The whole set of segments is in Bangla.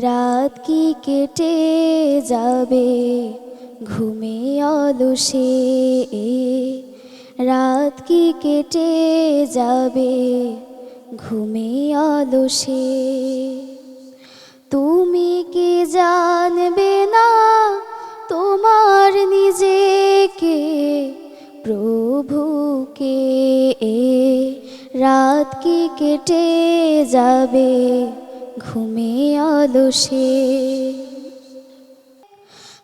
রাত কি কেটে যাবে? ঘুমে অলসে রাত কি কেটে যাবে? ঘুমে অলসে। তুমি কি জানবে না তোমার নিজেকে? প্রভুকে রাত কি কেটে যাবে? ঘুমে অলসে।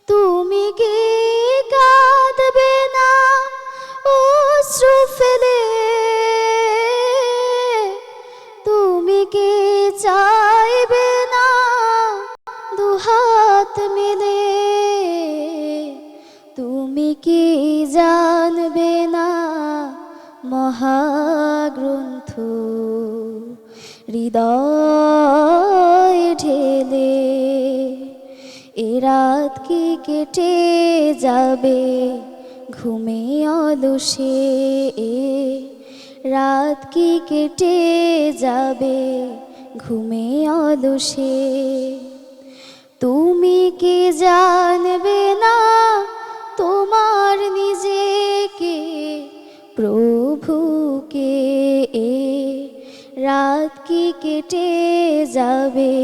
তুমি কি কাঁদবে না, অশ্রু ফেলে? তুমি কি চাইবে না দুহাত মিলে? তুমি কি জানবে না, মহাগ্রন্থ, হৃদয় রাত কি কেটে যাবে? ঘুমে অলসে রাত কি কেটে যাবে? ঘুমে অলসে তুমি কি জানবে না তোমার নিজেকে? প্রভুকে রাত কি কেটে যাবে?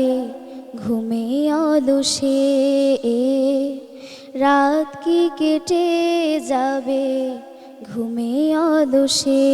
ঘুমে অলসে রাত কি কেটে যাবে ঘুমে অলসে